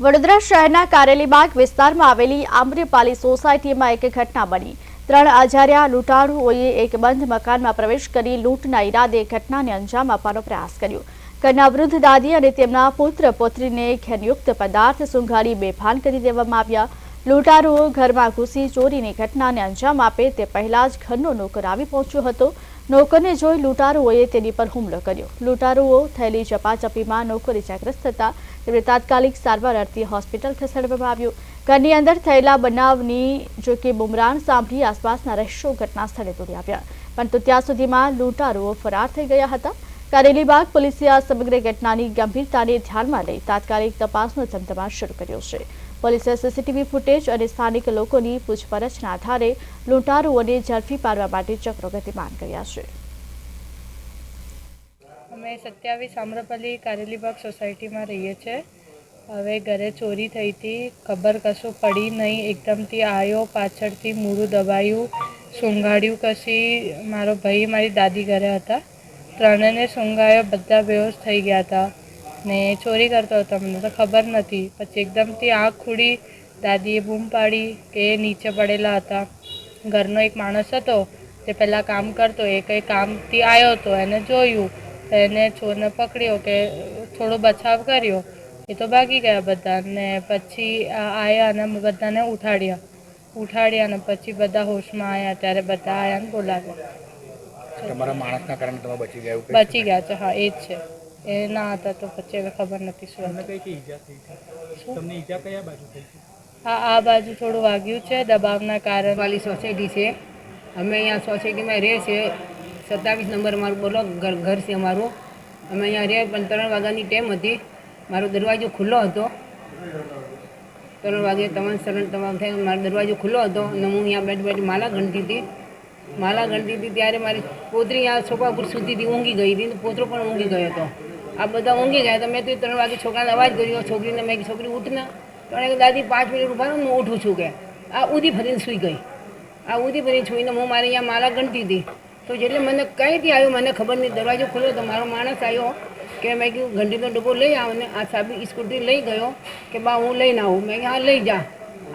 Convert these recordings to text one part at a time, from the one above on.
વડોદરા શહેરના કારેલીબાગ વિસ્તારમાં આવેલી આમ્રપાલી સોસાયટીમાં એક ઘટના બની. ત્રણ અજાર્યા લૂંટારુઓએ એક બંધ મકાનમાં પ્રવેશ કરી લૂંટના ઈરાદે ઘટનાને અંજામ આપવાનો પ્રયાસ કર્યો. ઘરના વૃદ્ધ દાદી અને તેમના પુત્ર પુત્રીને ખેનયુક્ત પદાર્થ સુંઘાડી બેભાન કરી દેવામાં આવ્યા. લૂંટારુઓ ઘરમાં ઘૂસી ચોરીની ઘટનાને અંજામ આપે તે પહેલા જ ઘરનો નોકર આવી પહોંચ્યો હતો. નોકરને જોઈ લૂંટારુઓએ તેની પર હુમલો કર્યો. લૂંટારુઓ થયેલી ચપાચપીમાં નોકર ઇજાગ્રસ્ત થતા તેમને તાત્કાલિક સારવાર અર્થે હોસ્પિટલ ખસેડવામાં આવ્યું. ઘરની અંદર થયેલા બનાવની જો બુમરાણ સાંભળી આસપાસના રહેશો ઘટના સ્થળે દોડી આવ્યા. પરંતુ ત્યાં સુધીમાં લૂંટારુઓ ફરાર થઈ ગયા હતા. કારેલીબાગ પોલીસે આ સમગ્ર ઘટનાની ગંભીરતાને ધ્યાનમાં લઈ તાત્કાલિક તપાસનો ધમધમાટ શરૂ કર્યો છે. પોલીસે સીસીટીવી ફૂટેજ અને સ્થાનિક લોકોની પૂછપરછના આધારે લૂંટારુઓને ઝડપી પાડવા માટે ચક્રો ગતિમાન કર્યા છે. અમે સત્યાવીસ આમ્રપલ્લી કારેલીબાગ સોસાયટીમાં રહીએ છીએ. હવે ઘરે ચોરી થઈ હતી, ખબર કશું પડી નહીં, એકદમથી આવ્યો પાછળથી મૂળું દબાયું સૂંઘાડ્યું કશી. મારો ભાઈ, મારી દાદી ઘરે હતા. ત્રણેને સૂંઘાયો બધા બેહોશ થઈ ગયા હતા. ને ચોરી કરતો હતો મને તો ખબર નથી. પછી એકદમથી આંખ ખુલી દાદીએ બૂમ પાડી કે એ નીચે પડેલા હતા. ઘરનો એક માણસ હતો તે પહેલાં કામ કરતો એ કંઈ કામથી આવ્યો હતો એને જોયું. એને ચોરને પકડ્યો કે થોડો બચાવ કર્યો. એ તો ભાગી ગયા બધા ને પછી આવ્યા અને બધાને ઉઠાડ્યા. ઉઠાડ્યા અને પછી બધા હોશમાં આવ્યા ત્યારે બધા આવ્યા ને બોલાવ્યા. તમારા માણસના કારણે તમે બચી ગયા બચી ગયા છે હા એ જ છે. એ ના હતા તો પછી હવે ખબર નથી શું તમને કઈ કઈ ઈજા થઈ છે? તમને ઈજા કયા બાજુ થઈ છે? હા આ બાજુ થોડું વાગ્યું છે દબાવના કારણે. વાલી સોસાયટી છે. અમે અહીંયા સોસાયટીમાં રહે છે. સત્તાવીસ નંબર અમારું બોલો ઘર ઘર છે અમારું. અમે અહીંયા રહે પણ ત્રણ વાગ્યાની ટેમ હતી. મારો દરવાજો ખુલ્લો હતો. ત્રણ વાગે તમામ શરણ તમામ થાય મારો દરવાજો ખુલ્લો હતો અને હું અહીંયા બેઠ બેઠ માલા ગણતી હતી. માલા ગણતી હતી ત્યારે મારી પોતરી આ સોફા સુધીથી ઊંઘી ગઈ હતી અને પોતરો પણ ઊંઘી ગયો હતો. આ બધા ઊંઘી ગયા. તો મેં તો ત્રણ વાગે છોકરાને અવાજ કર્યો. છોકરીને મેં છોકરી ઉઠને તો એને દાદી, પાંચ મિનિટ ઊભા હું ઉઠું છું. કે આ ઉધી ફરીને સૂઈ ગઈ. આ ઉધી ફરીને સૂઈને હું મારે અહીંયા માલા ગણતી હતી. તો જેટલે મને કંઈથી આવ્યું, મને ખબર નહીં. દરવાજો ખોલ્યો તો મારો માણસ આવ્યો કે મેં કીધું, ઘંટીનો ડબ્બો લઈ આવો ને. આ સાબી સ્કૂટી લઈ ગયો કે, બા, હું લઈને આવું. મેં હા, લઈ જા.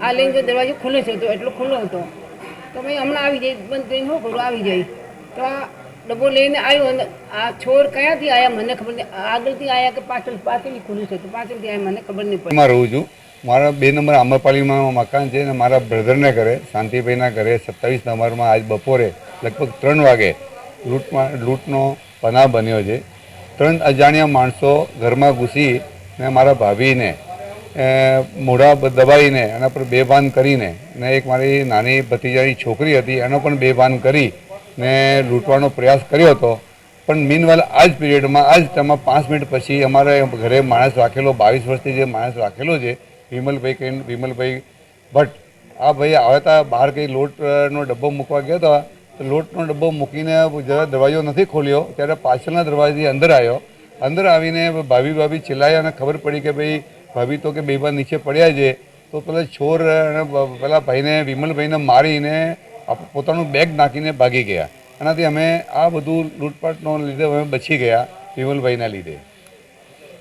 આ લઈને તો દરવાજો ખુલ્લો છે તો એટલો ખુલ્લો હતો. તો મેં હમણાં આવી જાય બંધ કરીને શું કરું? આવી જાય તો આ ડબ્બો લઈને આવ્યો અને આ છોર કયાથી આવ્યા મને ખબર નહીં. આગળથી આવ્યા કે પાછળ પાછળથી ખુલ્લું છે? તો પાછળથી આવ્યા મને ખબર નહીં પડી. રહું છું. મારા બે નંબર આમ્રપાલીમાં મકાન છે અને મારા બ્રધરના ઘરે, શાંતિભાઈના ઘરે સત્તાવીસ નંબરમાં આજ બપોરે લગભગ ત્રણ વાગે લૂંટમાં, લૂંટનો બનાવ બન્યો છે. ત્રણ અજાણ્યા માણસો ઘરમાં ઘૂસી ને મારા ભાભીને મોઢા દબાવીને એના પર બેભાન કરીને ને એક મારી નાની ભતીજાની છોકરી હતી, એનો પણ બેભાન કરી ને લૂંટવાનો પ્રયાસ કર્યો હતો. પણ મીનવાલ આ જ પીરિયડમાં આ જ તેમાં પાંચ મિનિટ પછી અમારે ઘરે માણસ રાખેલો, બાવીસ વર્ષથી જે માણસ રાખેલો છે, વિમલભાઈ કહીને, વિમલભાઈ, ભટ્ટ, આ ભાઈ આવ્યા હતા, બહાર કંઈ લોટનો ડબ્બો મૂકવા ગયા હતા? તો લોટનો ડબ્બો મૂકીને જરા દરવાજો નથી ખોલ્યો, ત્યારે પાછળના દરવાજાથી અંદર આવ્યો. અંદર આવીને ભાભી ભાભી ચિલ્લાયા અને ખબર પડી કે ભાઈ, ભાભી તો કે બેબા નીચે પડ્યા છે. તો પેલા છોર અને પેલા ભાઈને વિમલભાઈને મારીને પોતાનું બેગ નાખીને ભાગી ગયા. એનાથી અમે આ બધું લૂંટપાટનો લીધે અમે બચી ગયા વિમલભાઈના લીધે.